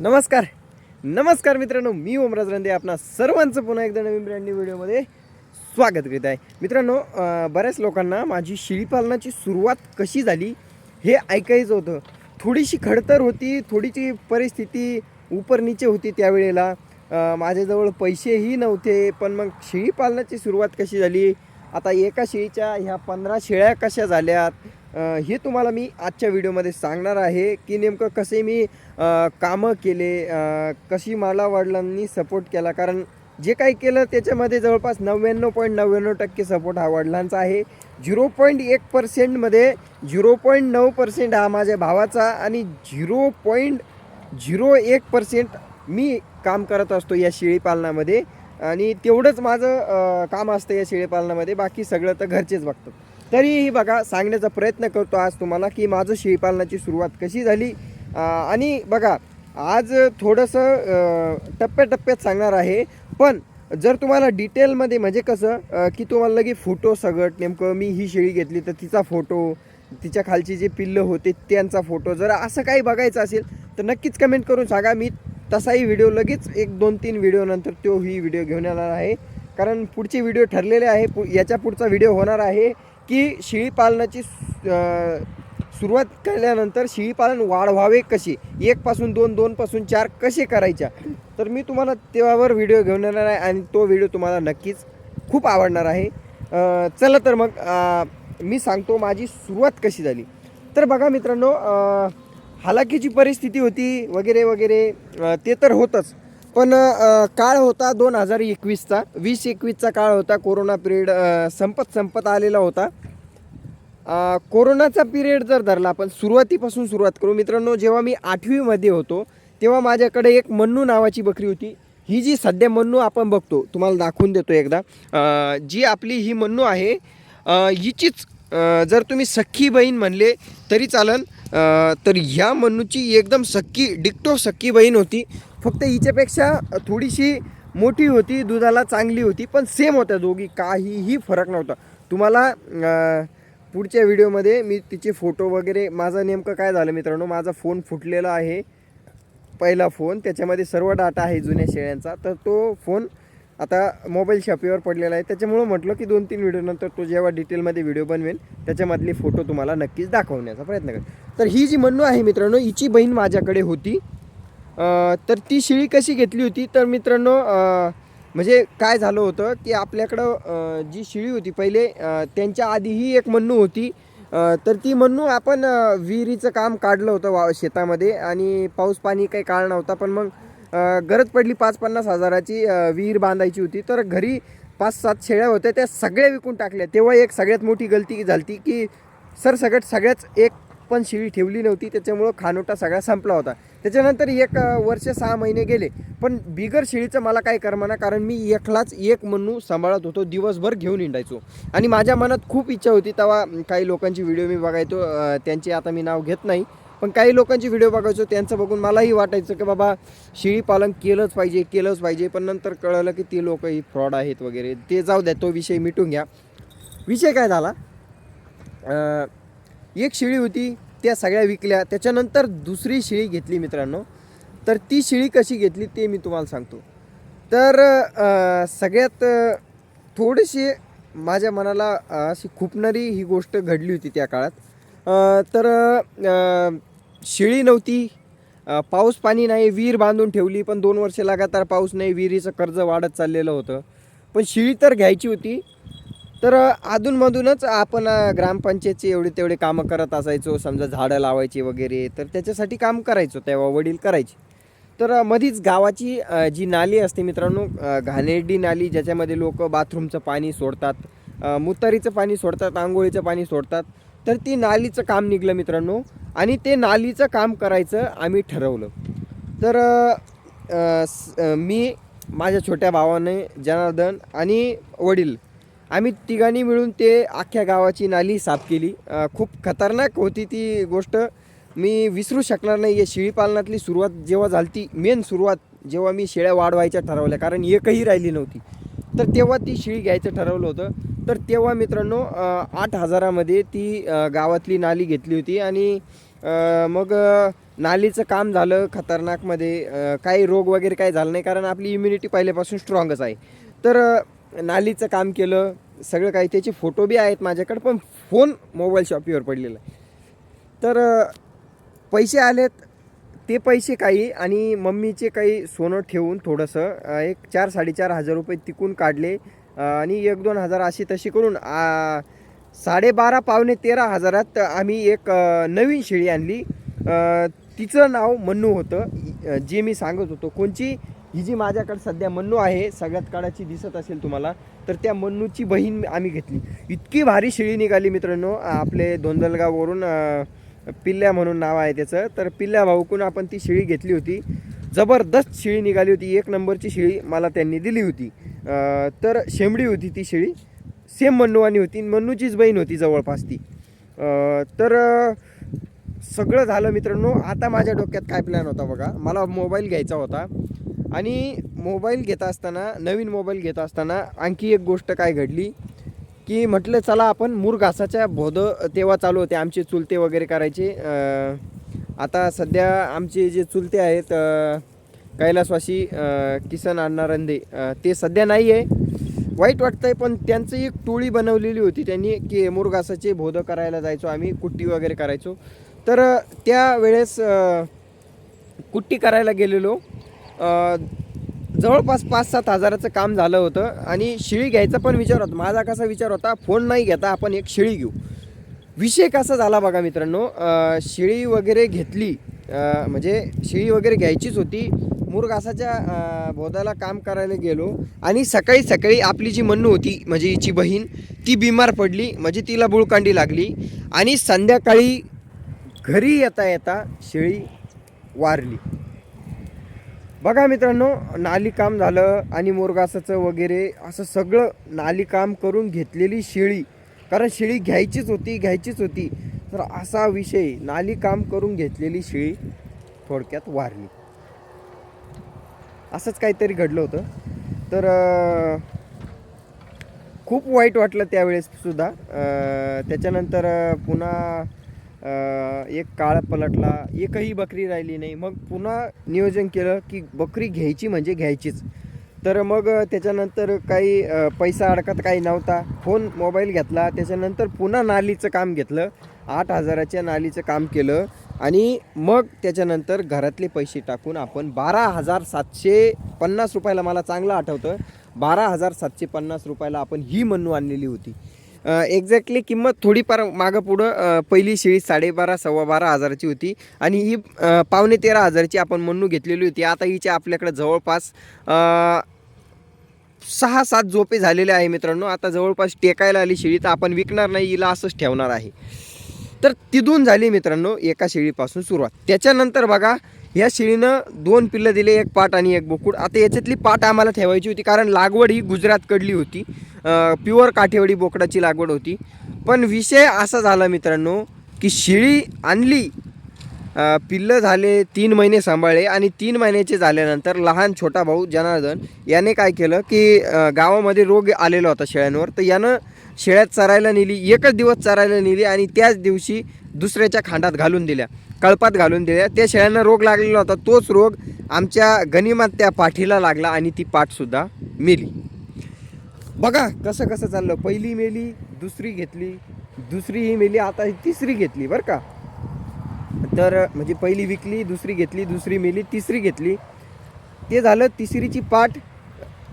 नमस्कार. नमस्कार मित्रांनो मी ओमराज रंदे आपणा सर्वांचं पुन्हा एकदा नवीन ब्रँड न्यू व्हिडिओमध्ये स्वागत करीत आहे. मित्रांनो बऱ्याच लोकांना माझी शेळीपालनाची सुरुवात कशी झाली हे ऐकायचं होतं. थोडीशी खडतर होती थोडीशी परिस्थिती उपरनीचे होती त्यावेळेला. माझ्याजवळ पैसेही नव्हते पण मग शेळीपालनाची सुरुवात कशी झाली? आता एका शेळीच्या ह्या पंधरा शेळ्या कशा झाल्यात? हे तुम्हाला मी आजच्या व्हिडिओमध्ये सांगणार आहे की नेमकं कसे मी कामं केले कशी मला वडिलांनी सपोर्ट केला. कारण जे काही केलं त्याच्यामध्ये जवळपास नव्याण्णव पॉईंट नव्याण्णव टक्के सपोर्ट हा वडिलांचा आहे. झिरो पॉईंट एक पर्सेंटमध्ये झिरो पॉईंट नऊ पर्सेंट हा माझ्या भावाचा आणि झिरो पॉईंट झिरो एक पर्सेंट मी काम करत असतो या शेळीपालनामध्ये. आणि तेवढंच माझं काम असतं या शेळीपालनामध्ये. बाकी सगळं तर घरचेच बघतात. तरीही बघा सांगण्याचा प्रयत्न करतो आज तुम्हाला की माझं शेळीपालनाची सुरुवात कशी झाली. आणि बघा आज थोडंसं टप्प्याटप्प्यात सांगणार आहे. पण जर तुम्हाला डिटेलमध्ये म्हणजे कसं की तुम्हाला लगे फोटो सगट नेमकं मी ही शेळी घेतली तर तिचा फोटो तिच्या खालची जे पिल्लं होते त्यांचा फोटो जर असं काही बघायचं असेल तर नक्कीच कमेंट करून सांगा. मी तसाही व्हिडिओ लगेच एक दोन तीन व्हिडिओनंतर तो तोही व्हिडिओ घेऊन येणार आहे. कारण पुढचे व्हिडिओ ठरलेले आहे पु याच्या पुढचा व्हिडिओ होणार आहे. की शेळी पालनाची सुरुवात केल्यानंतर शेळीपालन वाढवावे कसे? एकपासून दोन दोनपासून चार कसे करायच्या? तर मी तुम्हाला तेव्हावर व्हिडिओ घेऊन येणार आहे आणि तो व्हिडिओ तुम्हाला नक्कीच खूप आवडणार आहे. चला तर मग मी सांगतो माझी सुरुवात कशी झाली. तर बघा मित्रांनो अं, हालाकीची परिस्थिती होती वगैरे वगैरे ते तर होतंच. पण काळ होता दोन हजार एकवीसचा. वीस एकवीसचा काळ होता कोरोना पिरियड संपत संपत आलेला होता. कोरोनाचा पिरियड जर धरला आपण सुरुवातीपासून सुरुवात करू. मित्रांनो जेव्हा मी आठवीमध्ये होतो तेव्हा माझ्याकडे एक मन्नू नावाची बकरी होती. ही जी सध्या मन्नू आपण बघतो तुम्हाला दाखवून देतो एकदा. जी आपली ही मन्नू आहे हिचीच जर तुम्ही सख्खी बहीण म्हणले तरी चालन. तर ह्या मन्नूची एकदम सख्खी डिक्टो सख्खी बहीण होती. फक्त हिच्यापेक्षा थोडीशी मोठी होती दुधाला चांगली होती पण सेम होत्या दोघी. काहीही फरक नव्हता. तुम्हाला पुढच्या व्हिडिओमध्ये मी तिचे फोटो वगैरे माझं नेमकं काय झालं मित्रांनो माझा फोन फुटलेला आहे. पहिला फोन त्याच्यामध्ये सर्व डाटा आहे जुन्या शेळ्यांचा. तर तो फोन आता मोबाईल शॉपीवर पडलेला आहे. त्याच्यामुळं म्हटलं की दोन तीन व्हिडिओनंतर तो जेव्हा डिटेलमध्ये व्हिडिओ बनवेल त्याच्यामधले फोटो तुम्हाला नक्कीच दाखवण्याचा प्रयत्न करेल. तर ही जी म्हणणं आहे मित्रांनो हिची बहीण माझ्याकडे होती. तर ती शिळी कशी घेतली होती? तर मित्रांनो म्हणजे काय झालं होतं की आपल्याकडं जी शिळी होती पहिले त्यांच्या आधीही एक मन्नू होती. तर ती मन्नू आपण विहिरीचं काम काढलं होतं वा शेतामध्ये आणि पाऊस पाणी काही काळ नव्हता पण मग गरज पडली पाच पन्नास हजाराची विहीर बांधायची होती. तर घरी पाच सात शेळ्या होत्या त्या सगळ्या विकून टाकल्या. तेव्हा एक सगळ्यात मोठी गलती झाली की सरसकट सगळ्याच एक पण शिळी ठेवली नव्हती त्याच्यामुळं खानोटा सगळा संपला होता. त्याच्यानंतर एक वर्ष सहा महिने गेले पण बिगर शिळीचं मला काय करमाना कारण मी एकलाच एक मनू सांभाळत होतो दिवसभर घेऊन हिंडायचो. आणि माझ्या मनात खूप इच्छा होती तेव्हा काही लोकांची व्हिडिओ मी बघायचो त्यांचे आता मी नाव घेत नाही पण काही लोकांची व्हिडिओ बघायचो त्यांचं बघून मलाही वाटायचं की बाबा शिळी पालन केलंच पाहिजे केलंच पाहिजे पण नंतर कळलं की ते लोक ही फ्रॉड आहेत वगैरे ते जाऊ द्या तो विषय मिटून घ्या. विषय काय झाला? एक शेळी होती त्या सगळ्या विकल्या. त्याच्यानंतर दुसरी शेळी घेतली मित्रांनो. तर ती शेळी कशी घेतली ते मी तुम्हाला सांगतो. तर सगळ्यात थोडीशी माझ्या मनाला अशी खुपणारी ही गोष्ट घडली होती त्या काळात. तर शिळी शेळी नव्हती. पाऊस पाणी नाही विहीर बांधून ठेवली पण दोन वर्ष लगातार पाऊस नाही विहिरीचं कर्ज वाढत चाललेलं होतं. पण शिळी तर घ्यायची होती. तर अधूनमधूनच आपण अ, ग्रामपंचायतचे एवढे तेवढे कामं करत असायचो. समजा झाडं लावायची वगैरे तर त्याच्यासाठी काम करायचो तेव्हा वडील करायचे. तर मधीच गावाची जी नाली असते मित्रांनो घाणेरडी नाली ज्याच्यामध्ये लोक बाथरूमचं पाणी सोडतात मुतारीचं पाणी सोडतात आंघोळीचं पाणी सोडतात तर ती नालीचं काम निघलं मित्रांनो. आणि ते नालीचं काम करायचं आम्ही ठरवलं. तर मी माझ्या छोट्या भावाने जनार्दन आणि वडील आम्ही तिघांनी मिळून ते अख्ख्या गावाची नाली साफ केली. खूप खतरनाक होती ती गोष्ट. मी विसरू शकणार नाही या शेळी पालनातली सुरुवात जेव्हा झाली ती मेन सुरुवात जेव्हा मी शेळ्या वाढवायच्या ठरवल्या कारण एकही राहिली नव्हती. तर तेव्हा ती शेळी घ्यायचं ठरवलं होतं. तर तेव्हा मित्रांनो आठ हजारामध्ये ती गावातली नाली घेतली होती आणि मग नालीचं काम झालं खतरनाकमध्ये. काही रोग वगैरे काही झालं नाही कारण आपली इम्युनिटी पहिल्यापासून स्ट्रॉंगच आहे. तर नालीचं काम केलं सगळं काही. त्याचे फोटो बी आहेत माझ्याकडे पण फोन मोबाईल शॉपीवर पडलेला आहे. तर पैसे आलेत ते पैसे काही आणि मम्मीचे काही सोनं ठेवून थोडंसं एक चार साडेचार हजार रुपये तिकून काढले आणि एक दोन हजार अशी तशी करून साडेबारा पावणे तेरा हजारात आम्ही एक नवीन शेळी आणली. तिचं नाव मन्नू होतं. जे मी सांगत होतो. कोणची? ही जी माझ्याकडे सध्या मन्नू आहे सगळ्यात काळाची दिसत असेल तुम्हाला तर त्या मन्नूची बहीण आम्ही घेतली. इतकी भारी शेळी निघाली मित्रांनो आपले दोंदलगाववरून पिल्ल्या म्हणून नाव आहे त्याचं. तर पिल्ल्या भाऊकून आपण ती शेळी घेतली होती. जबरदस्त शेळी निघाली होती. एक नंबरची शेळी मला त्यांनी दिली होती. तर शेंबडी होती ती शेळी. सेम मन्नूवानी होती. मन्नूचीच बहीण होती जवळपास ती. तर सगळं झालं मित्रांनो. आता माझ्या डोक्यात काय प्लॅन होता बघा. मला मोबाईल घ्यायचा होता. आणि मोबाईल घेत असताना नवीन मोबाईल घेत असताना आणखी एक गोष्ट काय घडली की म्हटलं चला आपण मुरघासाच्या भोद तेव्हा चालू होते आमचे चुलते वगैरे करायचे. आता सध्या आमचे जे चुलते आहेत कैलासवासी किसन अण्णा रंदे ते सध्या नाही आहे वाईट वाटतं आहे पण त्यांचं एक टोळी बनवलेली होती त्यांनी की मुरघासाचे भोद करायला जायचो आम्ही कुट्टी वगैरे करायचो. तर त्यावेळेस कुट्टी करायला गेलेलो. जवळपास पाच सात हजाराचं काम झालं होतं आणि शिळी घ्यायचा पण विचार होता. माझा कसा विचार होता फोन नाही घेता आपण एक शिळी घेऊ. विषय कसा झाला बघा मित्रांनो शिळी वगैरे घेतली म्हणजे शिळी वगैरे घ्यायचीच होती. मुरघासाच्या बोधाला काम करायला गेलो आणि सकाळी सकाळी आपली जी मन्नू होती म्हणजे हिची बहीण ती बिमार पडली म्हणजे तिला बुळकांडी लागली आणि संध्याकाळी घरी येता येता शेळी वारली. बघा मित्रांनो नाली काम झालं आणि मोरगासाचं वगैरे असं सगळं नाली काम करून घेतलेली शेळी. कारण शेळी घ्यायचीच होती घ्यायचीच होती. तर असा विषय नाली काम करून घेतलेली शेळी थोडक्यात वारली. असंच काहीतरी घडलं होतं. तर खूप वाईट वाटलं त्यावेळेस सुद्धा. त्याच्यानंतर पुन्हा एक काळ पलटला एकही बकरी राहिली नाही. मग पुन्हा नियोजन केलं की बकरी घ्यायची म्हणजे घ्यायचीच. तर मग त्याच्यानंतर काही पैसा अडकत काही नव्हता. फोन मोबाईल घेतला त्याच्यानंतर पुन्हा नालीचं काम घेतलं. आठ हजाराच्या नालीचं काम केलं आणि मग त्याच्यानंतर घरातले पैसे टाकून आपण बारा हजार सातशे पन्नास रुपयाला मला चांगलं आठवतं बारा हजार सातशे पन्नास रुपयाला आपण ही मन्नू आणलेली होती. एक्झॅक्टली किंमत थोडीफार मागं पुढं पहिली शेळी साडेबारा सव्वा बारा हजाराची होती. आणि ही पावणे तेरा हजाराची आपण म्हणू घेतलेली होती. आता हिच्या आपल्याकडे जवळपास सहा सात झोपे झालेले आहे मित्रांनो. आता जवळपास टेकायला आली शेळी तर आपण विकणार नाही हिला असंच ठेवणार आहे. तर तिथून झाली मित्रांनो एका शेळीपासून सुरुवात. त्याच्यानंतर बघा ह्या शेळीनं दोन पिल्लं दिले एक पाट आणि एक बोकुड. आता याच्यातली पाट आम्हाला ठेवायची होती कारण लागवड ही गुजरातकडली होती. प्युअर काठेवाडी बोकडाची लागवड होती. पण विषय असा झाला मित्रांनो की शेळी आणली पिल्लं झाले तीन महिने सांभाळले आणि तीन महिन्याचे झाल्यानंतर लहान छोटा भाऊ जनार्दन याने काय केलं की गावामध्ये रोग आलेला होता शेळ्यांवर. तर यानं शेळ्यात चरायला नेली एकच दिवस चरायला नेली आणि त्याच दिवशी दुसऱ्याच्या खांडात घालून दिल्या कळपात घालून दिल्या. त्या शेळ्यांना रोग लागलेला होता तोच रोग आमच्या गनिमात त्या पाठीला लागला आणि ती पाठसुद्धा मेली. बघा कसं कसं चाललं. पहिली मेली दुसरी घेतली. दुसरी ही मेली आता तिसरी घेतली बरं का. तर म्हणजे पहिली विकली दुसरी घेतली दुसरी मेली तिसरी घेतली. ते झालं तिसरीची पाठ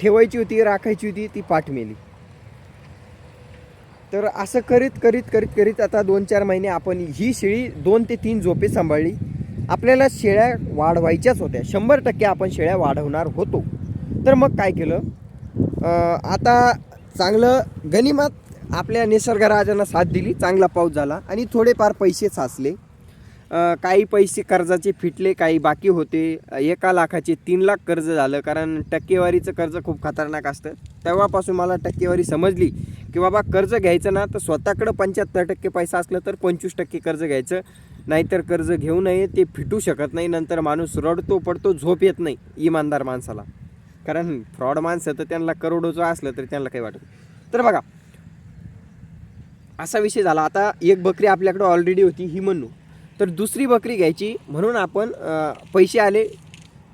ठेवायची होती राखायची होती ती पाठ मेली. तर असं करीत करीत करीत करीत आता दोन चार महिने आपण ही शेळी दोन ते तीन झोपे सांभाळली. आपल्याला शेळ्या वाढवायच्याच होत्या. शंभर टक्के आपण शेळ्या वाढवणार होतो. तर मग काय केलं? आता चांगलं गनिमात आपल्या निसर्गराजानं साथ दिली चांगला पाऊस झाला आणि थोडेफार पैसे साचले. काही पैसे कर्जाचे फिटले काही बाकी होते. एका लाखाचे तीन लाख कर्ज झालं कारण टक्केवारीचं कर्ज खूप खतरनाक असतं. तेव्हापासून मला टक्केवारी समजली की बाबा कर्ज घ्यायचं ना तर स्वतःकडं पंच्याहत्तर टक्के पैसा असलं तर पंचवीस टक्के कर्ज घ्यायचं. नाहीतर कर्ज घेऊ नये ते फिटू शकत नाही. नंतर माणूस रडतो पडतो झोप येत नाही इमानदार माणसाला. कारण फ्रॉड माणसं तर त्यांना करोडोचं असलं तरी त्यांना काही वाटत तर बघा असा विषय झाला. आता एक बकरी आपल्याकडे ऑलरेडी होती ही म्हणू तर दुसरी बकरी घ्यायची. म्हणून आपण पैसे आले.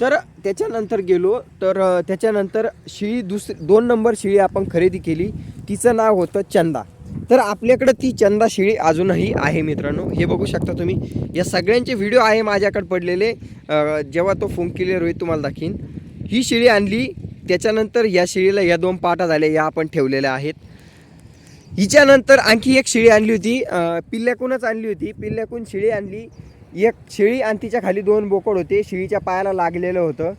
तर त्याच्यानंतर गेलो. तर त्याच्यानंतर शिळी दुसरी दोन नंबर शिळी आपण खरेदी केली. तिचं नाव होतं चंदा. तर आपल्याकडं ती चंदा शिळी अजूनही आहे मित्रांनो. हे बघू शकता तुम्ही. या सगळ्यांचे व्हिडिओ आहे माझ्याकडे पडलेले. जेव्हा तो फोन क्लिअर होईल तुम्हाला दाखीन ही शिळी आणली त्याच्यानंतर या शिळीला या दोन पाटा झाल्या या आपण ठेवलेल्या आहेत. हिच्यानंतर आणखी एक शिळी आणली होती पिल्ल्याकूनच आणली होती. पिल्ल्याकून शिळी आणली. एक शिळी आणि तिच्या खाली दोन बोकड होते. शिळीच्या पायाला लागलेलं होतं.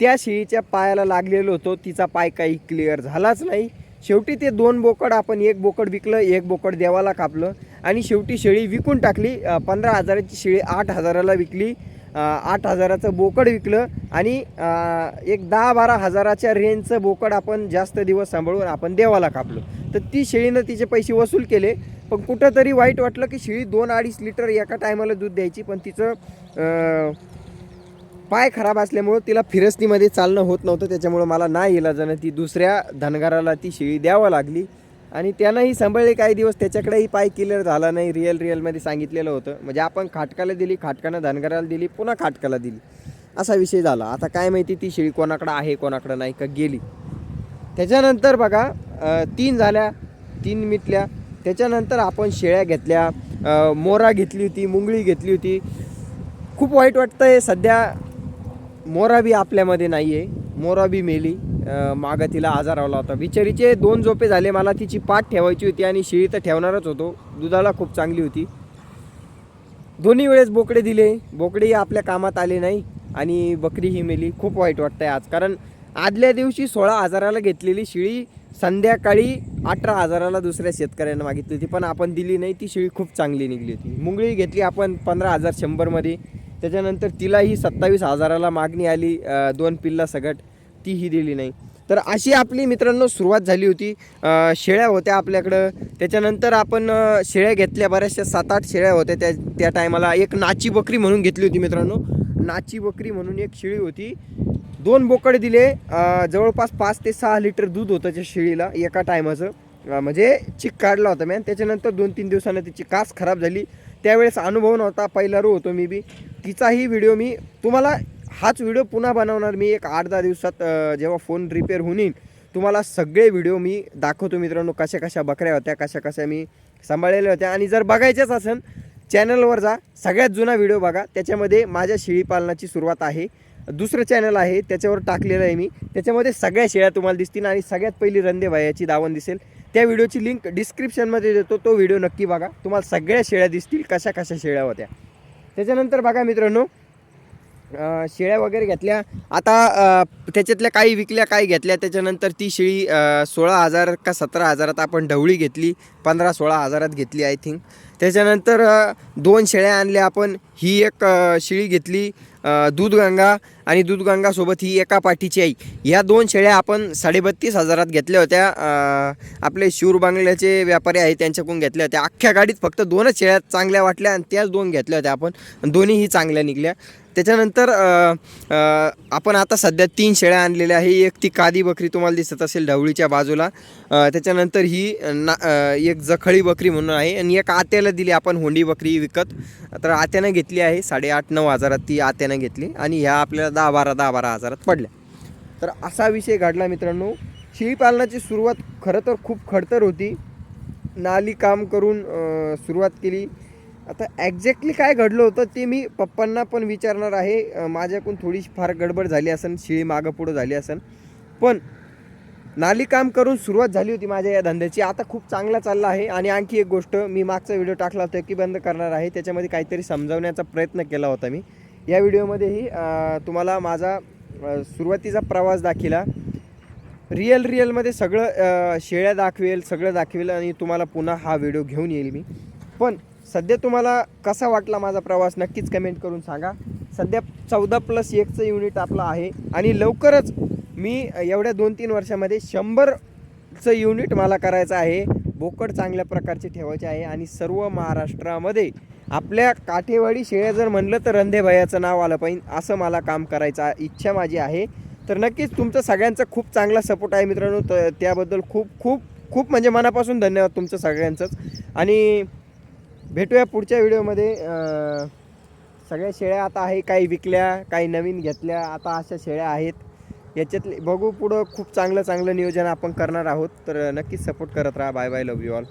त्या शिळीच्या पायाला लागलेलं होतं. तिचा पाय काही क्लिअर झालाच नाही. शेवटी ते दोन बोकड आपण एक बोकड विकलं एक बोकड देवाला कापलं आणि शेवटी शेळी विकून टाकली. पंधरा हजाराची शेळी आठ हजाराला विकली. आठ हजाराचं बोकड विकलं आणि एक दहा बारा हजाराच्या रेंजचं बोकड आपण जास्त दिवस सांभाळून आपण देवाला कापलं. तर ती शेळीनं तिचे पैसे वसूल केले. पण कुठंतरी वाईट वाटलं की शेळी दोन अडीच लिटर एका टायमाला दूध द्यायची पण तिचं पाय खराब असल्यामुळं तिला फिरस्तीमध्ये चालणं होत नव्हतं. त्याच्यामुळं मला नाही इलाजानं ती दुसऱ्या धनगाराला ती शेळी द्यावं लागली. आणि त्यानंही सांभाळले काही दिवस त्याच्याकडेही पाय क्लिअर झाला नाही. रिअल रिअलमध्ये सांगितलेलं होतं. म्हणजे आपण खाटकाला दिली खाटकानं धनगराला दिली पुन्हा खाटकाला दिली. असा विषय झाला. आता काय माहिती ती शेळी कोणाकडं आहे कोणाकडं नाही का गेली. त्याच्यानंतर बघा तीन झाल्या तीन मिटल्या. त्याच्यानंतर आपण शेळ्या घेतल्या मोरा घेतली होती मुंगळी घेतली होती. खूप वाईट वाटतं आहे सध्या मोरा बी आपल्यामध्ये नाही आहे मोरा बी मेली. मागं तिला आजार आला होता. बिचारीचे दोन झोपे झाले. मला तिची पाठ ठेवायची होती आणि शिळी तर ठेवणारच होतो. दुधाला खूप चांगली होती. दोन्ही वेळेस बोकडे दिले. बोकडेही आपल्या कामात आले नाही आणि बकरी ही मेली. खूप वाईट वाटतंय आज. कारण आदल्या दिवशी सोळा हजाराला घेतलेली शिळी संध्याकाळी अठरा हजाराला दुसऱ्या शेतकऱ्यांना मागितली होती. पण आपण दिली नाही. ती शिळी खूप चांगली निघली होती. मुंगळी घेतली आपण पंधरा हजार शंभरमध्ये. त्याच्यानंतर तिलाही सत्तावीस हजाराला मागणी आली. दोन पिल्ला सगट. तीही दिली नाही. तर अशी आपली मित्रांनो सुरुवात झाली होती. शेळ्या होत्या आपल्याकडं. त्याच्यानंतर आपण शेळ्या घेतल्या बऱ्याचशा सात आठ शेळ्या होत्या त्या त्या टायमाला. एक नाची बकरी म्हणून घेतली होती मित्रांनो. नाची बकरी म्हणून एक शेळी होती. दोन बोकड दिले. जवळपास पाच ते सहा लिटर दूध होतं त्या शेळीला एका टायमाचं. म्हणजे चिक काढला होता मॅन त्याच्यानंतर दोन तीन दिवसानं तिची कास खराब झाली. त्यावेळेस अनुभव नव्हता. पहिला रो होतो मी बी. तिचाही व्हिडिओ मी तुम्हाला हाच व्हिडिओ पुन्हा बनवणार. मी एक आठ दहा दिवसात जेव्हा फोन रिपेअर होऊन येईल तुम्हाला सगळे व्हिडिओ मी दाखवतो मित्रांनो कशा कशा बकऱ्या होत्या कशा कशा मी सांभाळलेल्या होत्या. आणि जर बघायच्याच असेल चॅनलवर जा सगळ्यात जुना व्हिडिओ बघा. त्याच्यामध्ये माझ्या शेळी पालनाची सुरुवात आहे. दुसरं चॅनल आहे त्याच्यावर टाकलेलं आहे मी. त्याच्यामध्ये सगळ्या शेळ्या तुम्हाला दिसतील आणि सगळ्यात पहिली रंदे भायाची दावण दिसेल. त्या व्हिडिओची लिंक डिस्क्रिप्शनमध्ये देतो तो व्हिडिओ नक्की बघा. तुम्हाला सगळ्या शेळ्या दिसतील कशा कशा शेळ्या होत्या. त्याच्यानंतर बघा मित्रांनो शेळ्या वगैरे घेतल्या. आता त्याच्यातल्या काही विकल्या काही घेतल्या. त्याच्यानंतर ती शेळी सोळा हजार का सतरा हजारात आपण ढवळी घेतली. पंधरा सोळा हजारात घेतली आय थिंक त्याच्यानंतर दोन शेळ्या आणल्या आपण. ही एक शेळी घेतली दूधगंगा आणि दूधगंगासोबत ही एका पाठीची आई. ह्या दोन शेळ्या आपण साडेबत्तीस हजारात घेतल्या होत्या. आपले शूर बांगल्याचे व्यापारी आहेत त्यांच्याकडून घेतल्या होत्या. अख्ख्या गाडीत फक्त दोनच शेळ्या चांगल्या वाटल्या आणि त्याच दोन घेतल्या होत्या आपण. दोन्हीही चांगल्या निघल्या. त्याच्यानंतर आपण आता सध्या तीन शेळ्या आणलेल्या आहे एक ती कादी बकरी तुम्हाला दिसत असेल ढवळीच्या बाजूला. त्याच्यानंतर ही ना एक जखळी बकरी म्हणून आहे आणि एक आत्याला दिली आपण होंडी बकरी विकत. तर आत्यानं घेतली आहे साडेआठ नऊ हजारात ती आत्यानं घेतली आणि ह्या आपल्याला दहा बारा दहा बारा हजारात पडल्या. तर असा विषय घडला मित्रांनो. शेळीपालनाची सुरुवात खरं तर खूप खडतर होती. नाली काम करून सुरुवात केली. आता ॲक्झॅक्टली काय घडलं होतं ते मी पप्पांना पण विचारणार आहे. माझ्याकडून थोडीशी फार गडबड झाली असेल शिळी मागं पुढं झाली असेल पण नाली काम करून सुरुवात झाली होती माझ्या या धंद्याची. आता खूप चांगला चालला आहे. आणि आणखी एक गोष्ट मी मागचा व्हिडिओ टाकला होता की बंद करणार आहे. त्याच्यामध्ये काहीतरी समजावण्याचा प्रयत्न केला होता मी. या व्हिडिओमध्येही तुम्हाला माझा सुरुवातीचा प्रवास दाखिला. रिअल रिअलमध्ये सगळं शेळ्या दाखवेल सगळं दाखवेल आणि तुम्हाला पुन्हा हा व्हिडिओ घेऊन येईल मी. पण सध्या तुम्हाला कसा वाटला माझा प्रवास? नक्कीच कमेंट करून सांगा. सध्या चौदा प्लस एकचं युनिट आपलं आहे आणि लवकरच मी एवढ्या दोन तीन वर्षामध्ये शंभरचं युनिट मला करायचं आहे. बोकड चांगल्या प्रकारचे ठेवायचे आहे आणि सर्व महाराष्ट्रामध्ये आपल्या काठेवाडी शेळ्या जर म्हणलं तर रंधेभयाचं नाव आलं पाहिजे असं मला काम करायचं इच्छा माझी आहे. तर नक्कीच तुमचं सगळ्यांचा खूप चांगला सपोर्ट आहे मित्रांनो. तर त्याबद्दल खूप खूप खूप म्हणजे मनापासून धन्यवाद तुमचं सगळ्यांचंच. आणि भेटूया पुढच्या व्हिडिओमध्ये. सगळ्या शेळ्या आता आहे काही विकल्या काही नवीन घेतल्या. आता अशा शेळ्या आहेत. याच्यातले बघू पुढं खूप चांगलं चांगलं नियोजन आपण करणार आहोत. तर नक्कीच सपोर्ट करत राहा. Bye bye love you all